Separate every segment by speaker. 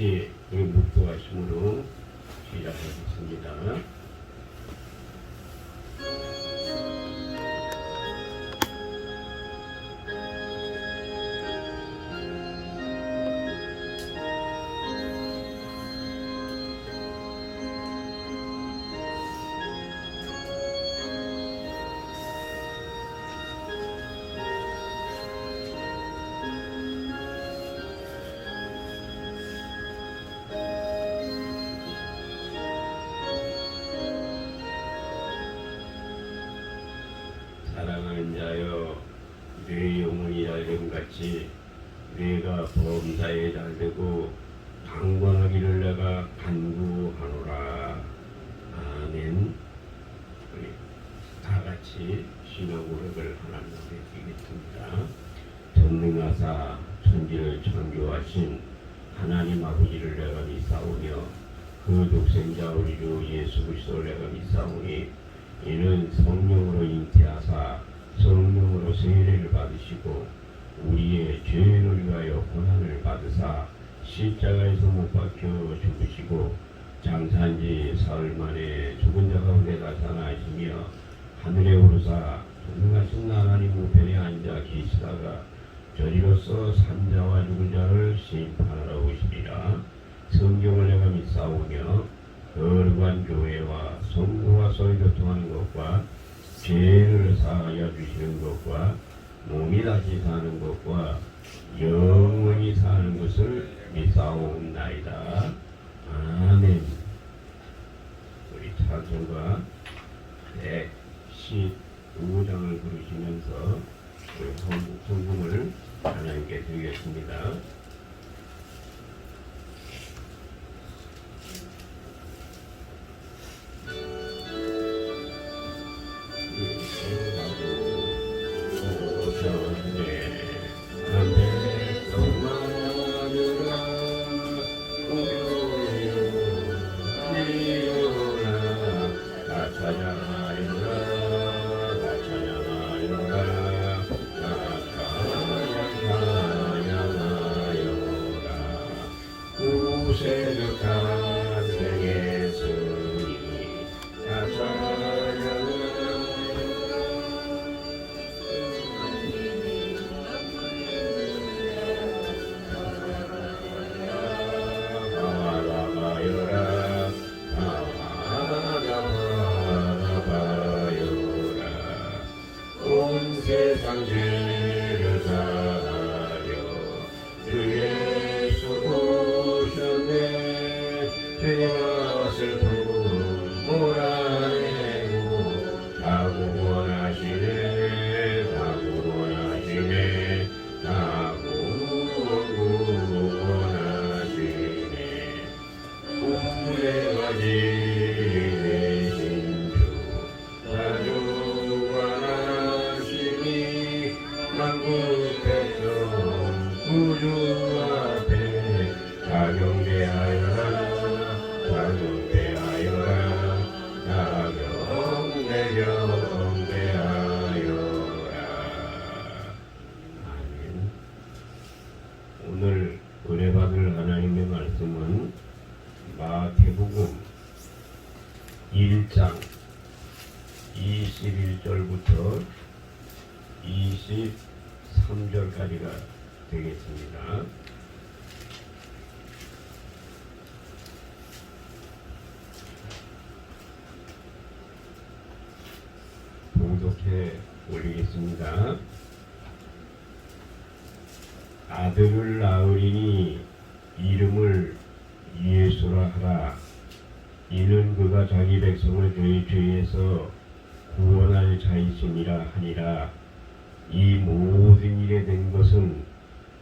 Speaker 1: 다같 자여 내 영혼이 잘됨같이 내가 범사에 잘되고 강건하기를 내가 간구하노라. 아멘. 우리 다 같이 신앙 고백을 하나님께 드리겠습니다. 전능하사 천지를 창조하신 하나님 아버지를 내가 믿사오며 그 독생자 우리 주 예수 그리스도를 내가 믿사오니 이는 성령으로 잉태하사 성령으로 세례를 받으시고 우리의 죄를 위하여 고난을 받으사 십자가에서 못 박혀 죽으시고 장사한 지 사흘 만에 죽은 자 가운데 나타나시며 하늘에 오르사 전능하신 하나님 우편에 앉아 계시다가 저리로서 산자와 죽은 자를 심판하러 오시리라 성경을 내가 믿사오며 거룩한 교회와 성도와 서로 교통하는 것과 죄를 사하여 주시는 것과 몸이 다시 사는 것과 영원히 사는 것을 믿사옵나이다. 아멘. 우리 찬송가 115장을 부르시면서 우리 성국 성공을 하나님께 드리겠습니다. 구 봉독해 올리겠습니다. 아들을 낳으리니 이름을 예수라 하라. 이는 그가 자기 백성을 죄의 죄에서 구원할 자이심이라 하니라. 이 모든 일에 된 것은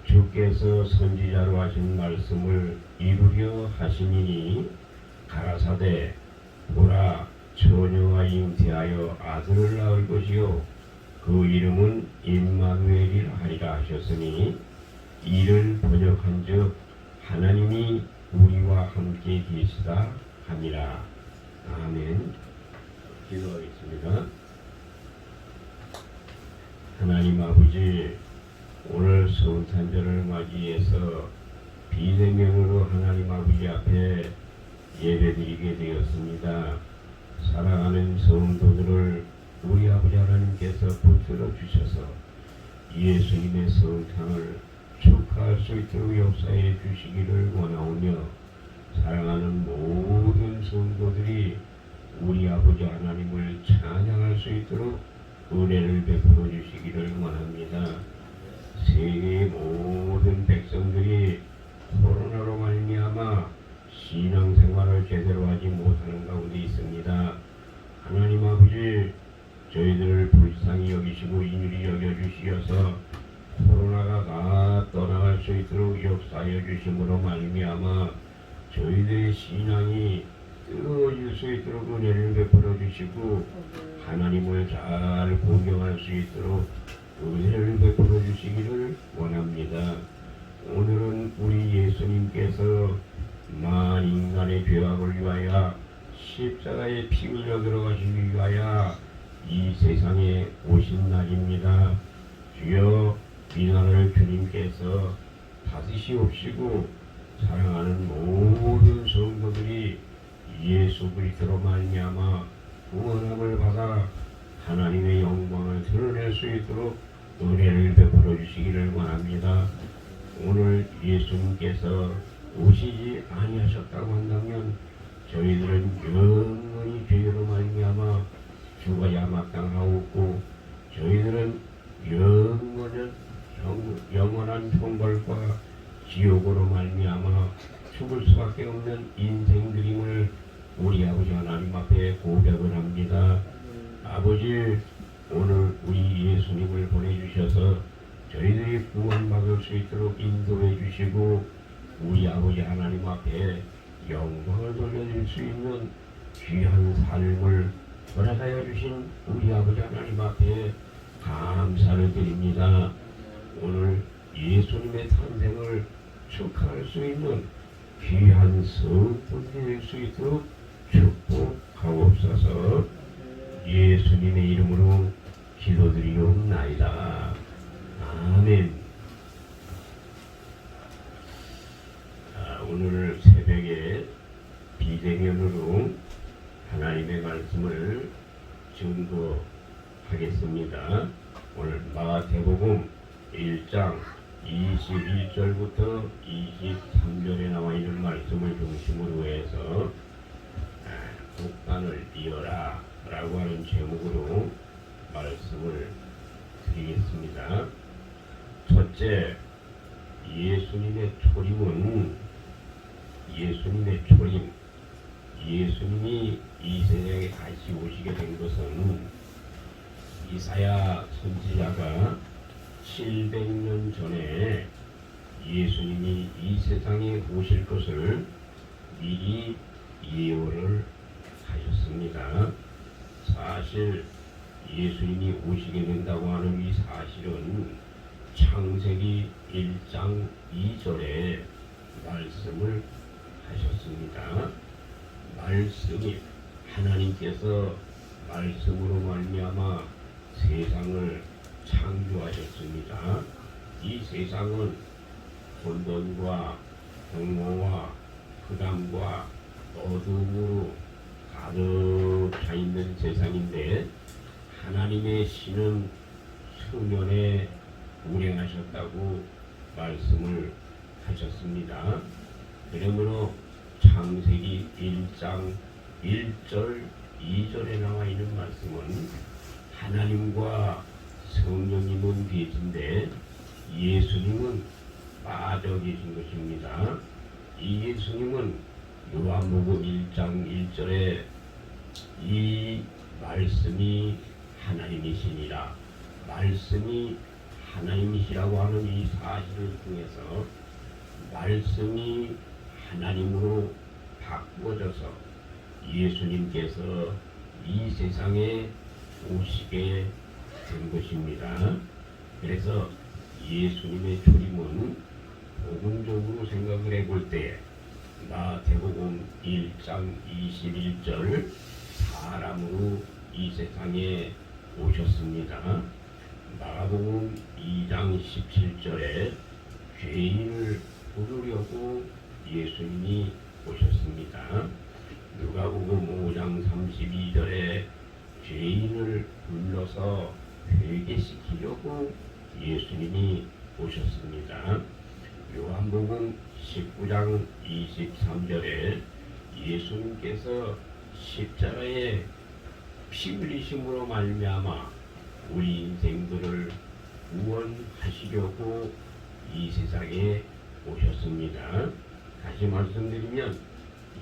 Speaker 1: 주께서 선지자로 하신 말씀을 이루려 하시니니 가라사대 보라 처녀가 잉태하여 아들을 낳을 것이요. 그 이름은 임마누엘이라 하리라 하셨으니 이를 번역한즉 하나님이 우리와 함께 계시다 함이라. 아멘. 기도하겠습니다. 하나님 아버지 오늘 성탄절을 맞이해서 비대면으로 하나님 아버지 앞에 예배드리게 되었습니다. 사랑하는 성도들을 우리 아버지 하나님께서 붙들어 주셔서 예수님의 성탄을 축하할 수 있도록 역사해 주시기를 원하오며 사랑하는 모든 성도들이 우리 아버지 하나님을 찬양할 수 있도록 은혜를 베풀어 주시기를 원합니다. 세계의 모든 백성들이 코로나로 말미암아 신앙생활을 제대로 하지 못하는 가운데 있습니다. 하나님 아버지 저희들을 불쌍히 여기시고 인율이 여겨주시어서 코로나가 다 떠나갈 수 있도록 역사하여 주심으로 말미암아 저희들의 신앙이 뜨거워질 수 있도록 은혜를 베풀어 주시고 하나님을 잘 공경할 수 있도록 은혜를 베풀어 주시기를 원합니다. 오늘은 우리 예수님께서 만 인간의 죄악을 위하여 십자가에 피 흘려 들어가시기 위하여 이 세상에 오신 날입니다. 주여 이 나라를 주님께서 다스시옵시고 사랑하는 모든 성도들이 예수 그리스도로 말미암아 구원함을 받아 하나님의 영광을 드러낼 수 있도록 은혜를 베풀어 주시기를 원합니다. 오늘 예수님께서 오시지 아니하셨다고 한다면 저희들은 영원히 죄로 말미암아 죽어야 마땅하옵고 저희들은 영원한 영, 영원한 형벌과 지옥으로 말미암아 죽을 수밖에 없는 인생들임을 우리 아버지 하나님 앞에 고백을 합니다. 아버지 오늘 우리 예수님을 보내주셔서 저희들이 구원받을 수 있도록 인도해 주시고 우리 아버지 하나님 앞에 영광을 돌려줄 수 있는 귀한 삶을 허락하여 주신 우리 아버지 하나님 앞에 감사를 드립니다. 오늘 예수님의 탄생을 축하할 수 있는 귀한 성품이 될수 있도록 축복하옵소서 예수님의 이름으로 기도드리옵나이다. 아멘. 아, 오늘 새벽에 비대면으로 하나님의 말씀을 증거하겠습니다. 오늘 마태복음 1장 21절부터 23절에 나와 있는 말씀을 중심으로 해서 아, 국간을 띄어라 라고 하는 제목으로 말씀을 드리겠습니다. 첫째, 예수님의 초림은 예수님의 초림, 예수님이 이 세상에 다시 오시게 된 것은 이사야 선지자가 700년 전에 예수님이 이 세상에 오실 것을 미리 예언을 하셨습니다. 사실 예수님이 오시게 된다고 하는 이 사실은 창세기 1장 2절에 말씀을 하셨습니다. 말씀이 하나님께서 말씀으로 말미암아 세상을 창조하셨습니다. 이 세상은 혼돈과 공허와 흑암과 어둠으로 가득 차 있는 세상인데 하나님의 신은 수년에 운행하셨다고 말씀을 하셨습니다. 그러므로 창세기 1장 1절 2절에 나와 있는 말씀은 하나님과 성령님은 계신데 예수님은 빠져 계신 것입니다. 이 예수님은 요한복음 1장 1절에 이 말씀이 하나님이시니라 말씀이 하나님이시라고 하는 이 사실을 통해서 말씀이 하나님으로 바꾸어져서 예수님께서 이 세상에 오시게 된 것입니다. 그래서 예수님의 초림은 복음적으로 생각을 해볼 때 마태복음 1장 21절 사람으로 이 세상에 오셨습니다. 마가복음 2장 17절에 죄인을 부르려고 예수님이 오셨습니다. 누가복음 5장 32절에 죄인을 불러서 회개시키려고 예수님이 오셨습니다. 요한복음 19장 23절에 예수님께서 십자가에 피 흘리심으로 말미암아 우리 인생들을 구원하시려고 이 세상에 오셨습니다. 다시 말씀드리면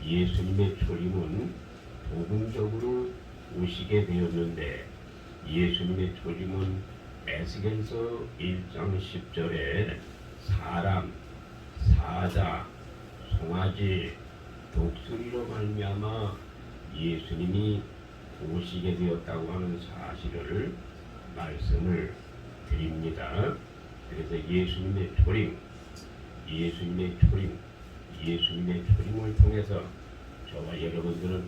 Speaker 1: 예수님의 초림은 도금적으로 오시게 되었는데 예수님의 초림은 에스겔서 1장 10절에 사람, 사자, 송아지, 독수리로 말미암아 예수님이 오시게 되었다고 하는 사실을 말씀을 드립니다. 그래서 예수님의 초림, 예수님의 초림, 예수님의 초림을 통해서 저와 여러분들은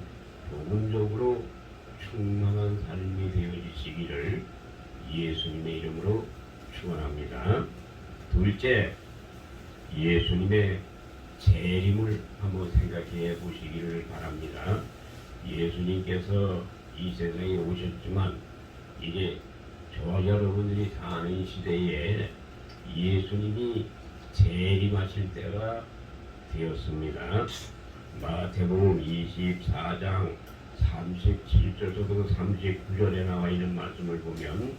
Speaker 1: 복음적으로 충만한 삶이 되어지시기를 예수님의 이름으로 축원합니다. 둘째, 예수님의 재림을 한번 생각해 보시기를 바랍니다. 예수님께서 이 세상에 오셨지만 이게 저와 여러분들이 사는 시대에 예수님이 재림하실 때가 되었습니다. 마태복음 24장 37절부터 39절에 나와 있는 말씀을 보면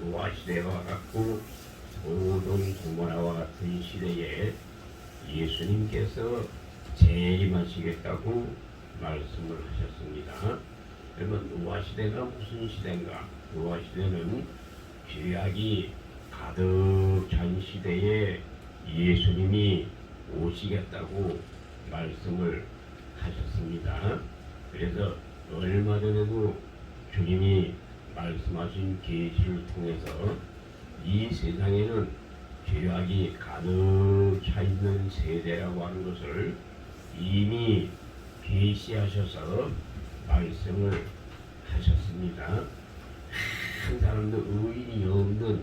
Speaker 1: 노아 시대와 같고 소돔 고모라와 같은 시대에 예수님께서 재림하시겠다고 말씀을 하셨습니다. 그러면 노아 시대가 무슨 시대인가? 노아 시대는 죄악이 가득 찬 시대에 예수님이 오시겠다고 말씀을 하셨습니다. 그래서 얼마 전에도 주님이 말씀하신 계시를 통해서 이 세상에는 죄악이 가득 차 있는 세대라고 하는 것을 이미 계시하셔서 말씀을 하셨습니다. 한 사람도 의인이 없는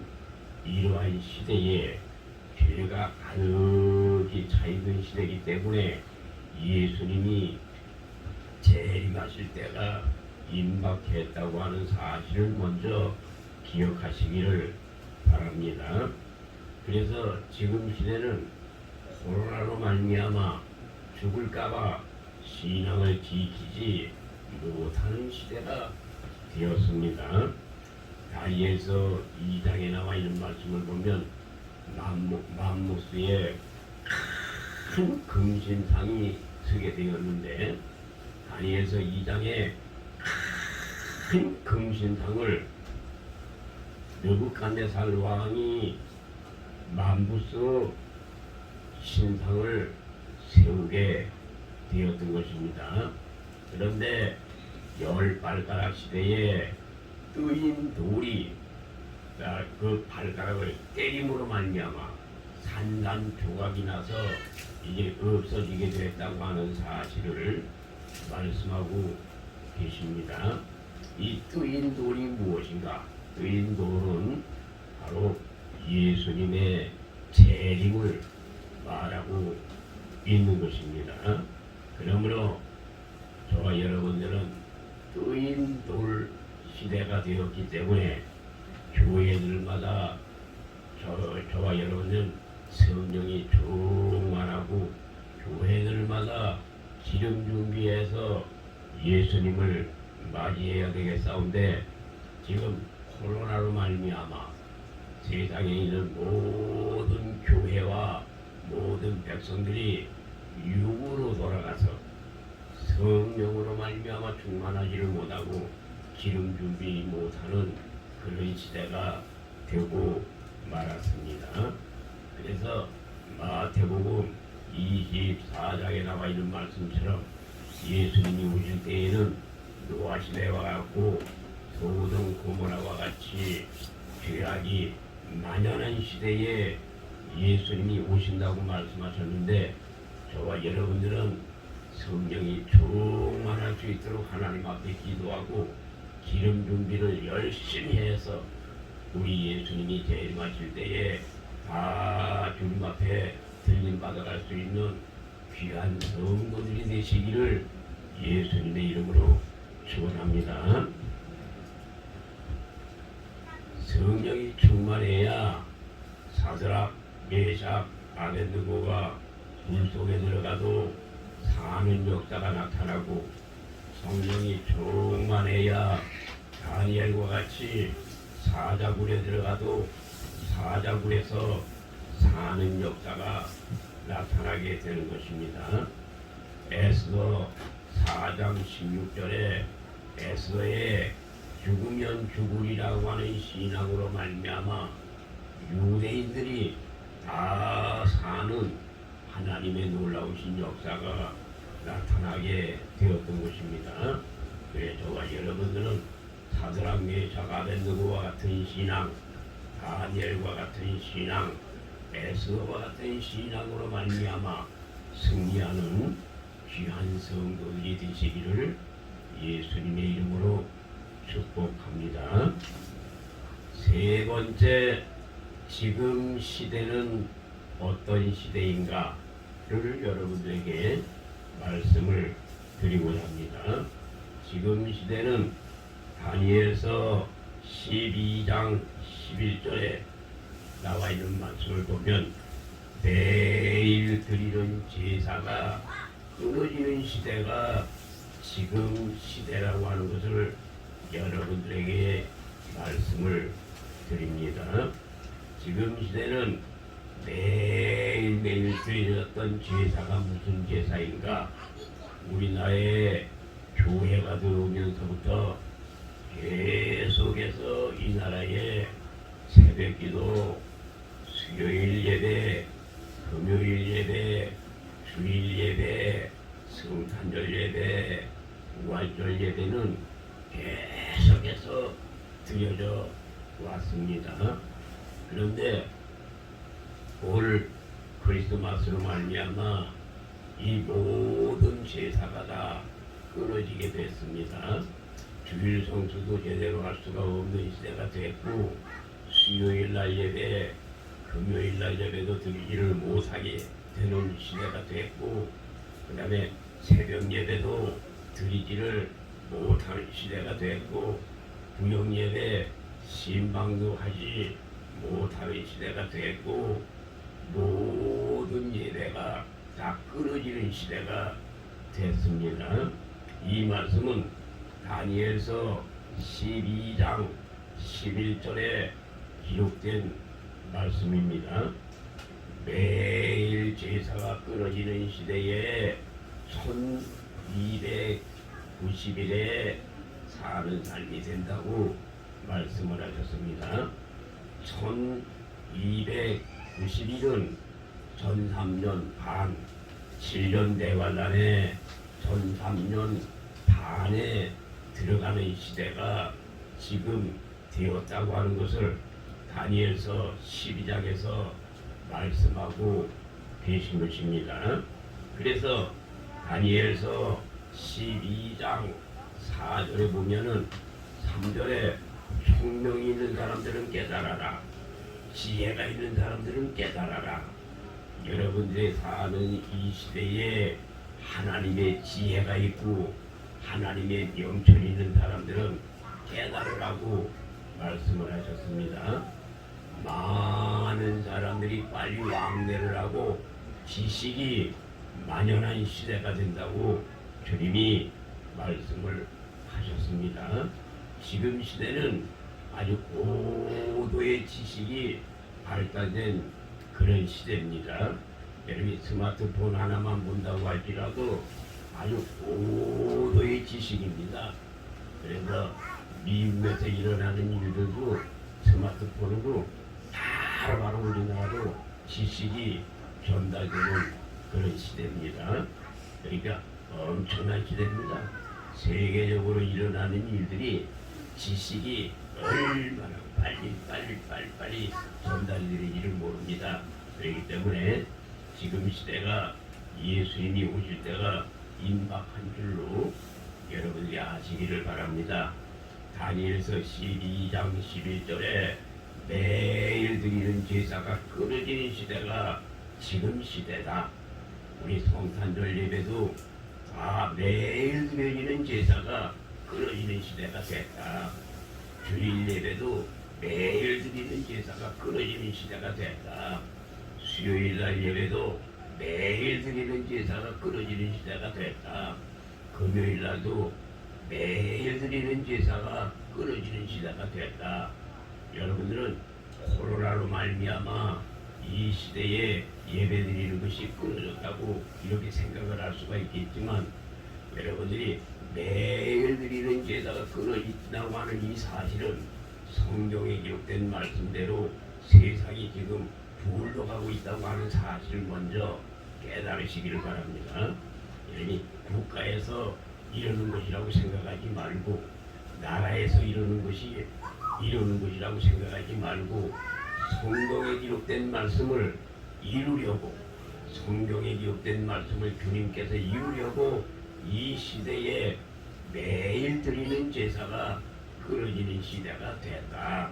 Speaker 1: 이러한 시대에 죄가 가득 히차 있는 시대이기 때문에 예수님이 재림하실 때가 임박했다고 하는 사실을 먼저 기억하시기를 바랍니다. 그래서 지금 시대는 코로나로 말미암아 죽을까봐 신앙을 지키지 못하는 시대가 되었습니다. 다리에서 2장에 나와 있는 말씀을 보면 맘모, 맘모스에 큰 금신상이 서게 되었는데 다니엘서 2장에 큰 금신상을 느부갓네살 왕이 만부스 신상을 세우게 되었던 것입니다. 그런데 열 발가락 시대에 뜨인 돌이 아, 그 발가락을 때림으로 말미암아 산산 조각이 나서 이제 없어지게 됐다고 하는 사실을 말씀하고 계십니다. 이 뜨인 돌이 무엇인가? 뜨인 돌은 바로 예수님의 재림을 말하고 있는 것입니다. 그러므로 저와 여러분들은 뜨인 돌 시대가 되었기 때문에 교회들마다 저, 저와 여러분은 성령이 충만하고 교회들마다 기름 준비해서 예수님을 맞이해야 되겠사온데 지금 코로나로 말미암아 세상에 있는 모든 교회와 모든 백성들이 육으로 돌아가서 성령으로 말미암아 충만하지를 못하고 기름 준비 못하는 그런 시대가 되고 말았습니다. 그래서 마태복음 24장에 나와 있는 말씀처럼 예수님이 오실 때에는 노아 시대와 같고 소동 고모라와 같이 죄악이 만연한 시대에 예수님이 오신다고 말씀하셨는데 저와 여러분들은 성령이 충만할 수 있도록 하나님 앞에 기도하고 기름 준비를 열심히 해서 우리 예수님이 재림하실 때에 다 주님 앞에 들림 받아갈 수 있는 귀한 성도들이 되시기를 예수님의 이름으로 축원합니다. 성령이 충만해야 사드락, 메삭, 아벤느고가 물 속에 들어가도 사는 역사가 나타나고 성령이 충만해야 다니엘과 같이 사자굴에 들어가도 사자굴에서 사는 역사가 나타나게 되는 것입니다. 에스더 4장 16절에 에스더의 죽으면 죽으리라고 하는 신앙으로 말미암아 유대인들이 다 사는 하나님의 놀라우신 역사가 나타나게 되었던 것입니다. 그래 저와 여러분들은 메삭 아벤느고와 같은 신앙, 다니엘과 같은 신앙, 에스더와 같은 신앙으로 말미암아 승리하는 귀한 성도들이 되시기를 예수님의 이름으로 축복합니다. 세 번째, 지금 시대는 어떤 시대인가를 여러분들에게 말씀을 드리고자 합니다. 지금 시대는 다니엘서 12장 11절에 나와 있는 말씀을 보면 매일 드리는 제사가 끊어지는 시대가 지금 시대라고 하는 것을 여러분들에게 말씀을 드립니다. 지금 시대는 매일매일 드려졌던 제사가 무슨 제사인가? 우리나라에 교회가 들어오면서부터 계속해서 이 나라에 새벽기도, 수요일 예배, 금요일 예배, 주일 예배, 성탄절 예배, 부활절 예배는 계속해서 드려져 왔습니다. 그런데 올 크리스마스로 말미암아 이 모든 제사가 다 끊어지게 됐습니다. 주일 성수도 제대로 할 수가 없는 시대가 됐고 수요일 날 예배, 금요일 날 예배도 드리지를 못하게 되는 시대가 됐고 그 다음에 새벽 예배도 드리지를 못하는 시대가 됐고 구역 예배 신방도 하지 못하는 시대가 됐고 모든 예배가 다 끊어지는 시대가 됐습니다. 이 말씀은 다니엘서 12장 11절에 기록된 말씀입니다. 매일 제사가 끊어지는 시대에 1290일에 사는 삶이 된다고 말씀을 하셨습니다. 1290일은 전 3년 반, 7년 대관란에 전 3년 반에 들어가는 시대가 지금 되었다고 하는 것을 다니엘서 12장에서 말씀하고 계신 것입니다. 그래서 다니엘서 12장 4절에 보면은 3절에 총명이 있는 사람들은 깨달아라. 지혜가 있는 사람들은 깨달아라. 여러분들이 사는 이 시대에 하나님의 지혜가 있고 하나님의 영천이 있는 사람들은 깨달으라고 말씀을 하셨습니다. 많은 사람들이 빨리 왕래를 하고 지식이 만연한 시대가 된다고 주님이 말씀을 하셨습니다. 지금 시대는 아주 고도의 지식이 발달된 그런 시대입니다. 여러분이 스마트폰 하나만 본다고 할지라도 아주 고도의 지식입니다. 그래서 미국에서 일어나는 일들도 스마트폰으로 바로바로 우리나라로 지식이 전달되는 그런 시대입니다. 그러니까 엄청난 시대입니다. 세계적으로 일어나는 일들이 지식이 얼마나 빨리 빨리 빨리 빨리 전달되는지를 모릅니다. 그렇기 때문에 지금 시대가 예수님이 오실 때가 임박한 줄로 여러분들이 아시기를 바랍니다. 다니엘서 12장 11절에 매일 드리는 제사가 끊어지는 시대가 지금 시대다. 우리 성탄절 예배도 다 매일 드려지는 제사가 끊어지는 시대가 됐다. 주일 예배도 매일 드리는 제사가 끊어지는 시대가 됐다. 수요일 날 예배도 매일 드리는 제사가 끊어지는 시대가 됐다. 금요일 날도 매일 드리는 제사가 끊어지는 시대가 됐다. 여러분들은 코로나로 말미암아 이 시대에 예배 드리는 것이 끊어졌다고 이렇게 생각을 할 수가 있겠지만 여러분들이 매일 드리는 제사가 끊어진다고 하는 이 사실은 성경에 기록된 말씀대로 세상이 지금 불로 가고 있다고 하는 사실을 먼저 깨달으시기를 바랍니다. 이러니 국가에서 이러는 것이라고 생각하지 말고 나라에서 이러는 것이 이러는 것이라고 생각하지 말고 성경에 기록된 말씀을 이루려고 성경에 기록된 말씀을 주님께서 이루려고 이 시대에 매일 드리는 제사가 끊어지는 시대가 됐다.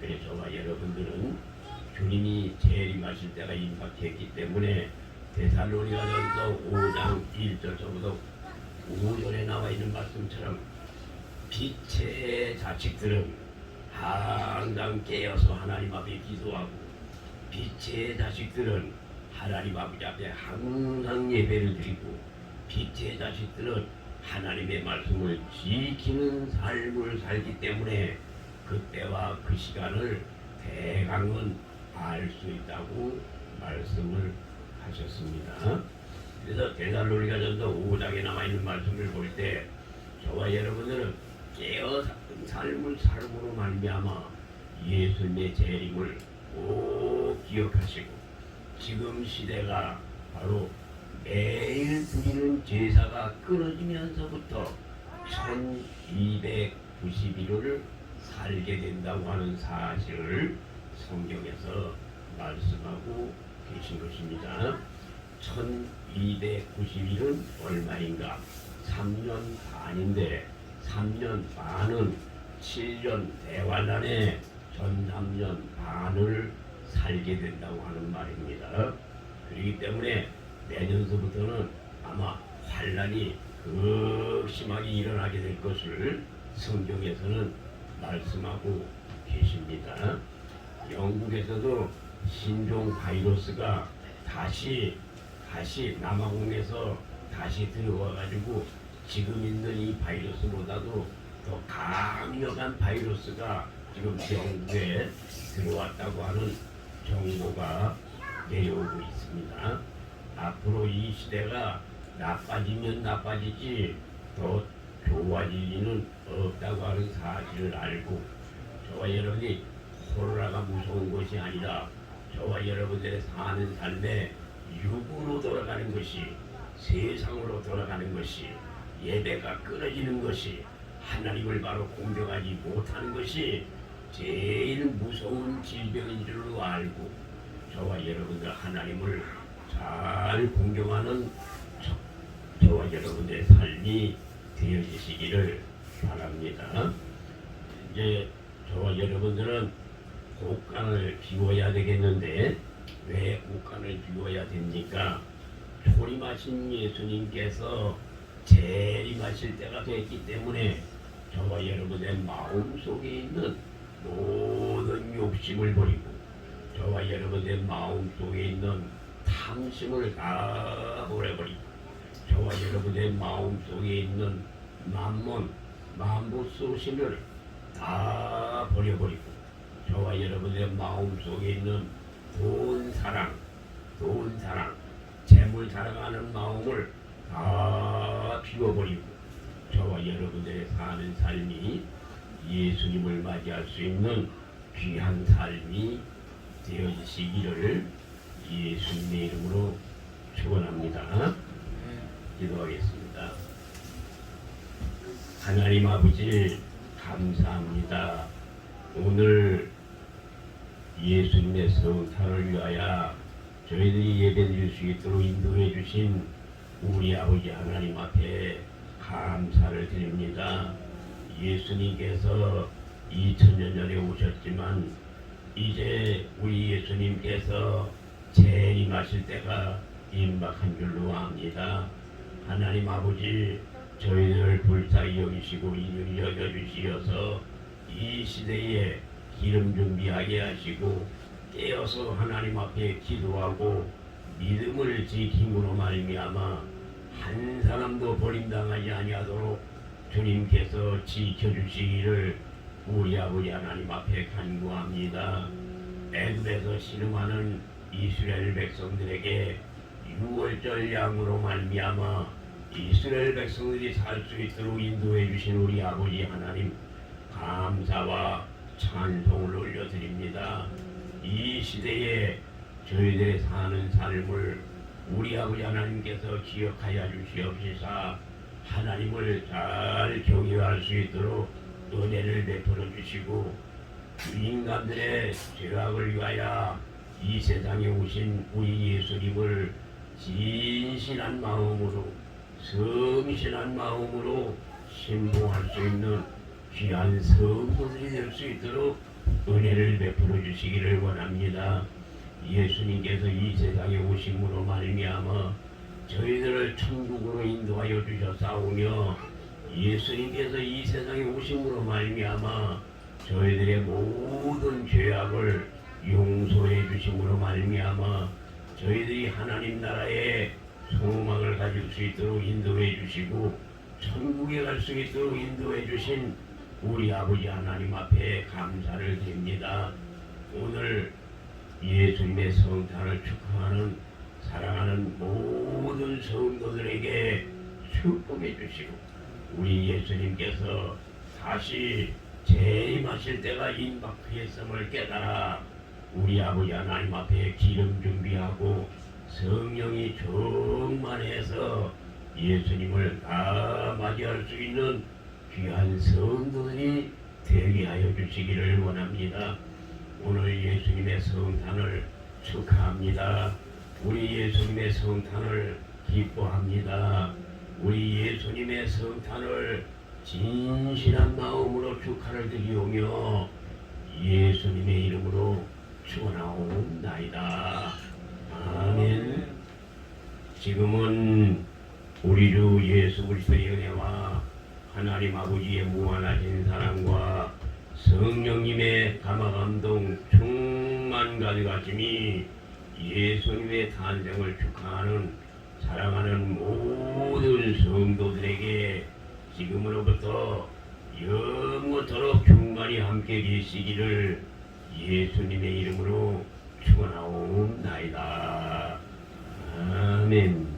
Speaker 1: 그래서 여러분들은 주님이 재림하실 때가 임박했기 때문에 데살로니가전서 5장 1절서부터 5절에 나와 있는 말씀처럼 빛의 자식들은 항상 깨어서 하나님 앞에 기도하고 빛의 자식들은 하나님 아버지 앞에 항상 예배를 드리고 빛의 자식들은 하나님의 말씀을 지키는 삶을 살기 때문에 그때와 그 시간을 대강은 알 수 있다고 말씀을 하셨습니다. 그래서 대살로니가 전서 5장에 나와 있는 말씀을 볼 때 저와 여러분들은 깨어 삶을 삶으로 말미암아 예수님의 재림을 꼭 기억하시고 지금 시대가 바로 매일 드리는 제사가 끊어지면서부터 1291을 살게 된다고 하는 사실을 성경에서 말씀하고 계신 것입니다. 1291은 얼마인가? 3년 반인데 3년 반은 7년 대환란에 전 3년 반을 살게 된다고 하는 말입니다. 그렇기 때문에 내년서부터는 아마 환란이 극심하게 일어나게 될 것을 성경에서는 말씀하고 계십니다. 영국에서도 신종 바이러스가 다시 다시 남아공에서 다시 들어와 가지고 지금 있는 이 바이러스보다도 더 강력한 바이러스가 지금 영국에 들어왔다고 하는 정보가 내려오고 있습니다. 앞으로 이 시대가 나빠지면 나빠지지 더 좋아질 리는 없다고 하는 사실을 알고 저와 여러분이 코로나가 무서운 것이 아니라 저와 여러분들의 사는 삶에 육으로 돌아가는 것이 세상으로 돌아가는 것이 예배가 끊어지는 것이 하나님을 바로 공경하지 못하는 것이 제일 무서운 질병인 줄로 알고 저와 여러분들 하나님을 잘 공경하는 저, 저와 여러분들의 삶이 되어지시기를 바랍니다. 이제 저와 여러분들은 곡간을 비워야 되겠는데 왜 곡간을 비워야 됩니까? 초림하신 예수님께서 재림하실 때가 됐기 때문에 저와 여러분의 마음 속에 있는 모든 욕심을 버리고 저와 여러분의 마음 속에 있는 탐심을 다 버려버리고 저와 여러분의 마음 속에 있는 만몬, 만부 소신을 다 버려버리고 저와 여러분의 마음 속에 있는 돈 사랑, 돈 사랑, 재물 사랑하는 마음을 다 비워버리고 저와 여러분들의 사는 삶이 예수님을 맞이할 수 있는 귀한 삶이 되어지시기를 예수님의 이름으로 축원합니다. 기도하겠습니다. 하나님 아버지 감사합니다. 오늘 예수님의 성탄을 위하여 저희들이 예배드릴 수 있도록 인도해 주신 우리 아버지 하나님 앞에 감사를 드립니다. 예수님께서 2000년 전에 오셨지만 이제 우리 예수님께서 재림하실 때가 임박한 줄로 압니다. 하나님 아버지 저희를 불쌍히 여기시고 인연히 여겨주시어서 이 시대에 기름 준비하게 하시고 깨어서 하나님 앞에 기도하고 믿음을 지킴으로 말미암아 한 사람도 버림당하지 아니하도록 주님께서 지켜주시기를 우리 아버지 하나님 앞에 간구합니다. 애굽에서 신음하는 이스라엘 백성들에게 유월절 양으로 말미암아 이스라엘 백성들이 살 수 있도록 인도해 주신 우리 아버지 하나님 감사와 찬송을 올려드립니다. 이 시대에 저희들의 사는 삶을 우리 아버지 하나님께서 기억하여 주시옵시사 하나님을 잘 경외할 수 있도록 은혜를 베풀어 주시고 인간들의 죄악을 위하여 이 세상에 오신 우리 예수님을 진실한 마음으로 성실한 마음으로 신봉할 수 있는 귀한 성도들이 될 수 있도록 은혜를 베풀어 주시기를 원합니다. 예수님께서 이 세상에 오심으로 말미암아 저희들을 천국으로 인도하여 주셨사오며 예수님께서 이 세상에 오심으로 말미암아 저희들의 모든 죄악을 용서해 주심으로 말미암아 저희들이 하나님 나라에 소망을 가질 수 있도록 인도해 주시고 천국에 갈 수 있도록 인도해 주신 우리 아버지 하나님 앞에 감사를 드립니다. 오늘 예수님의 성탄을 축하하는 사랑하는 모든 성도들에게 축복해 주시고 우리 예수님께서 다시 재림하실 때가 임박했음을 깨달아 우리 아버지 하나님 앞에 기름 준비하고 성령이 충만해서 예수님을 다 맞이할 수 있는 귀한 성도들이 되게 하여 주시기를 원합니다. 예수님의 성탄을 축하합니다. 우리 예수님의 성탄을 기뻐합니다. 우리 예수님의 성탄을 진실한 마음으로 축하를 드리오며 예수님의 이름으로 축원하옵나이다. 아멘. 지금은 우리 주 예수 그리스도의 은혜와 하나님 아버지의 무한하신 사랑과 성령님의 감화 감동 충 만 가득하심이 예수님의 탄생을 축하하는 사랑하는 모든 성도들에게 지금으로부터 영원토록 충만히 함께 계시기를 예수님의 이름으로 축원하옵나이다. 아멘.